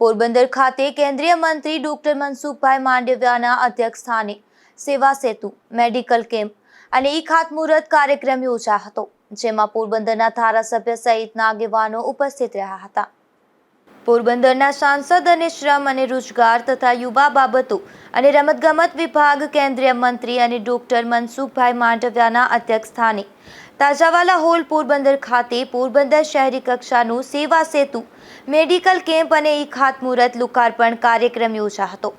પોરબંદર ખાતે કેન્દ્રીય મંત્રી ડોક્ટર મનસુખભાઈ માંડવિયાના અધ્યક્ષસ્થાને સેવા સેતુ, મેડિકલ કેમ્પ અને ઈ ખાતમુહૂર્ત કાર્યક્રમ યોજાયો હતો, જેમાં પોરબંદરના ધારાસભ્ય સહિતના આગેવાનો ઉપસ્થિત રહ્યા હતા. પોરબંદરના સાંસદ અને શ્રમ અને રોજગાર તથા યુવા બાબતો અને રમતગમત વિભાગ કેન્દ્રીય મંત્રી અને ડોક્ટર મનસુખભાઈ માંડવિયાના અધ્યક્ષસ્થાને તાજાવાલા હોલ પોરબંદર ખાતે પોરબંદર શહેરી કક્ષાનું સેવા સેતુ, મેડિકલ કેમ્પ અને ઈ ખાતમુહૂર્ત લોકાર્પણ કાર્યક્રમ યોજાયો હતો.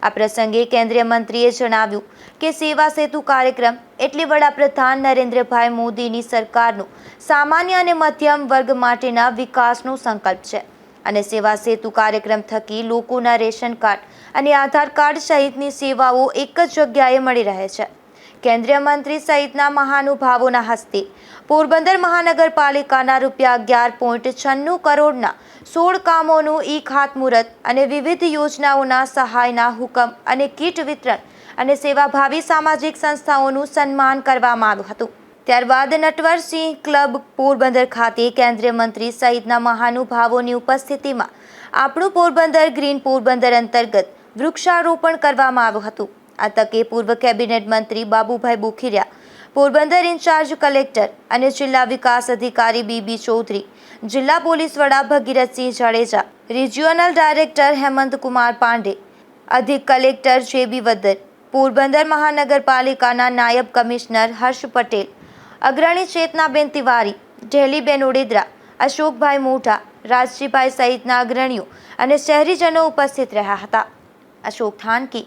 આ પ્રસંગે કેન્દ્રીય મંત્રીએ જણાવ્યું કે સેવા સેતુ કાર્યક્રમ એટલે વડાપ્રધાન નરેન્દ્રભાઈ મોદીની સરકારનું સામાન્ય અને મધ્યમ વર્ગ માટેના વિકાસનો સંકલ્પ છે અને સેવા સેતુ કાર્યક્રમ થકી લોકોના રેશન કાર્ડ અને આધાર કાર્ડ સહિતની સેવાઓ એક જ જગ્યાએ મળી રહે છે. કેન્દ્રીય મંત્રી સહિતના મહાનુભાવોના હસ્તે પોરબંદર મહાનગરપાલિકાના રૂપિયા અગિયાર પોઈન્ટ છન્નું કરોડના સોળ કામોનું ઈ ખાતમુહૂર્ત અને વિવિધ યોજનાઓના સહાયના હુકમ અને કીટ વિતરણ અને સેવાભાવી સામાજિક સંસ્થાઓનું સન્માન કરવામાં આવ્યું હતું. ત્યારબાદ નટવરસિંહ ક્લબ પોરબંદર ખાતે કેન્દ્રીય મંત્રી સહિતના મહાનુભાવોની ઉપસ્થિતિમાં આપણું પોરબંદર ગ્રીન પોરબંદર અંતર્ગત વૃક્ષારોપણ કરવામાં આવ્યું હતું. આ તકે પૂર્વ કેબિનેટ મંત્રી બાબુભાઈ બુખીરિયા, પોરબંદર ઇન્ચાર્જ કલેક્ટર અને જિલ્લા વિકાસ અધિકારી બીબી ચૌધરી, જિલ્લા પોલીસ વડા ભગીરથસિંહ જાડેજા, રિજિયોનલ ડાયરેક્ટર હેમંત કુમાર પાંડે, અધિક કલેક્ટર જેબી વદર પોરબંદર મહાનગરપાલિકાના નાયબ કમિશનર હર્ષ પટેલ, અગ્રણી ચેતનાબેન તિવારી, ઢેલીબેન ઉડેદરા અશોકભાઈ મોઢા, રાજજીભાઈ સહિતના અગ્રણીઓ અને શહેરીજનો ઉપસ્થિત રહ્યા હતા. અશોક થાનકી